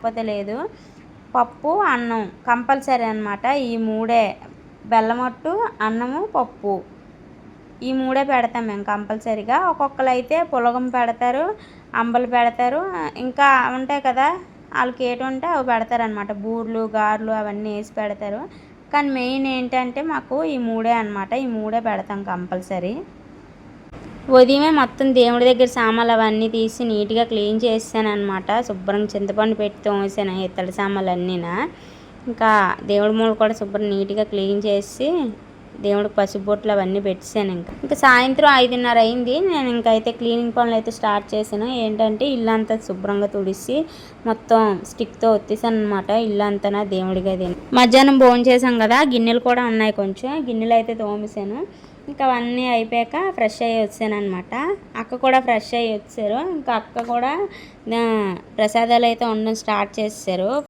లేకపోతే లేదు. పప్పు అన్నం కంపల్సరీ అనమాట ఈ మూడే బెల్లమట్టు అన్నము పప్పు. ఈ మూడే పెడతాం మేము కంపల్సరీగా. ఒక్కొక్కరు అయితే పులగం పెడతారు అంబలు పెడతారు. ఇంకా ఉంటాయి కదా వాళ్ళకి ఏటి ఉంటే అవి పెడతారనమాట బూర్లు గారెలు అవన్నీ వేసి పెడతారు. కానీ మెయిన్ ఏంటంటే మాకు ఈ మూడే అనమాట ఈ మూడే పెడతాం కంపల్సరీ. ఉదయమే మొత్తం దేవుడి దగ్గర సామాన్లు అవన్నీ తీసి నీట్గా క్లీన్ చేసాను అనమాట శుభ్రం చింతపండు పెట్టి తోమేసాను ఇత్తడి సామాన్లు అన్నీనా ఇంకా దేవుడి మూల కూడా శుభ్రం నీట్గా క్లీన్ చేసి దేవుడికి పసుబొట్లు అవన్నీ పెట్టాను ఇంకా. ఇంకా సాయంత్రం ఐదున్నర అయింది. నేను ఇంకైతే క్లీనింగ్ పనులు అయితే స్టార్ట్ చేశాను. ఏంటంటే ఇల్లు అంతా శుభ్రంగా తుడిసి మొత్తం స్టిక్తో ఒత్తేసాను అనమాట ఇల్లు అంతా దేవుడిగా గది మధ్యాహ్నం భోజనం చేశాం కదా గిన్నెలు కూడా ఉన్నాయి కొంచెం. గిన్నెలు అయితే తోమేశాను. ఇంకా అవన్నీ అయిపోయాక ఫ్రెష్ అయ్యి వచ్చాను అనమాట అక్క కూడా ఫ్రెష్ అయ్యి వచ్చారు. ఇంకా అక్క కూడా ప్రసాదాలు అయితే ఉండడం స్టార్ట్ చేశారు.